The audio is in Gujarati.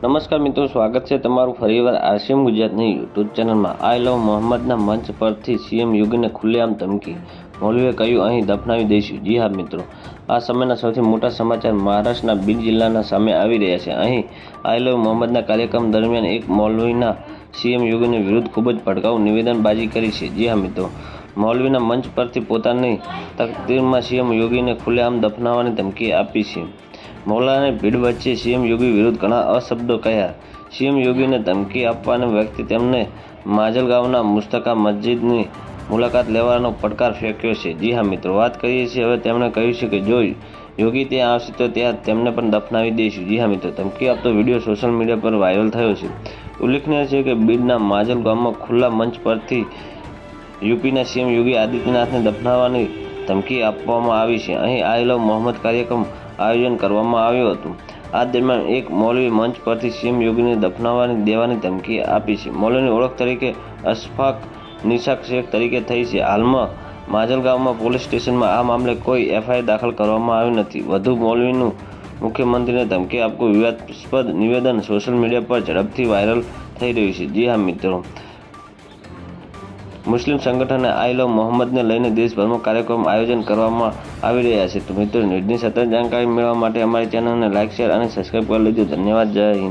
નમસ્કાર મિત્રો, સ્વાગત છે તમારું ફરીવાર આરસીએમ ગુજરાતની યુટ્યુબ ચેનલમાં. આઈ લવ મોહમ્મદના મંચ પરથી સીએમ યોગીને ખુલ્લેઆમ ધમકી. મૌલવીએ કહ્યું, અહીં દફનાવી દઈશું. જી હા મિત્રો. આ સમયના સૌથી મોટા સમાચાર મહારાષ્ટ્રના બીડ જિલ્લાના સામે આવી રહ્યા છે. અહીં આઈ લવ મોહમ્મદના કાર્યક્રમ દરમિયાન એક મૌલવીના સીએમ યોગીની વિરુદ્ધ ખૂબ જ ભડકાઉ નિવેદનબાજી કરી છે. જી હા મિત્રો. મૌલવીના મંચ પરથી પોતાની તકદીરમાં સીએમ યોગીને ખુલ્લેઆમ દફનાવવાની ધમકી આપી છે. મૌલાને ભીડ વચ્ચે સીએમ યોગી વિરુદ્ધ ઘણા અશબ્દો કહ્યા. સીએમ યોગીને ધમકી આપવાના વ્યક્તિ તેમને માજલગાંવના મુસ્તકા મસ્જિદની મુલાકાત લેવાનો પડકાર ફેંક્યો છે. જી હા મિત્રો, વાત કરીએ છીએ હવે તેમણે કહ્યું છે કે જો યોગી ત્યાં આવશે તો ત્યાં તેમને પણ દફનાવી દઈશું. જી હા મિત્રો, ધમકી આપતો વીડિયો સોશિયલ મીડિયા પર વાયરલ થયો છે. ઉલ્લેખનીય છે કે બીડના માજલ ગામમાં ખુલ્લા મંચ પરથી યુપીના સીએમ યોગી આદિત્યનાથને દફનાવવાની ધમકી આપવામાં આવી છે. અહીં આઈ લવ મોહમ્મદ કાર્યક્રમ આયોજન કરવામાં આવ્યું હતું. આ દરમિયાન એક મૌલવી મંચ પરથી સીએમ યોગીને દફનાવવાની દેવાની ધમકી આપી છે. મૌલવીની ઓળખ તરીકે અશફાક નિશાક શેખ તરીકે થઈ છે. હાલમાં માજલગાંવમાં પોલીસ સ્ટેશનમાં આ મામલે કોઈ એફઆઈઆર દાખલ કરવામાં આવી નથી. વધુ મૌલવીનું મુખ્યમંત્રીને ધમકી આપવું વિવાદાસ્પદ નિવેદન સોશિયલ મીડિયા પર ઝડપથી વાયરલ થઈ રહ્યું છે. જી હા મિત્રો. મુસ્લિમ સંગઠને આઈ મોહમ્મદને લઈને દેશભરમાં કાર્યક્રમ આયોજન કરવામાં આવી રહ્યા છે. તો મિત્રો, ન્યૂઝની સતત જાણકારી મેળવવા માટે અમારી ચેનલને લાઇક શેર અને સબસ્ક્રાઈબ કરી લેજો. ધન્યવાદ. જય હિન્દ.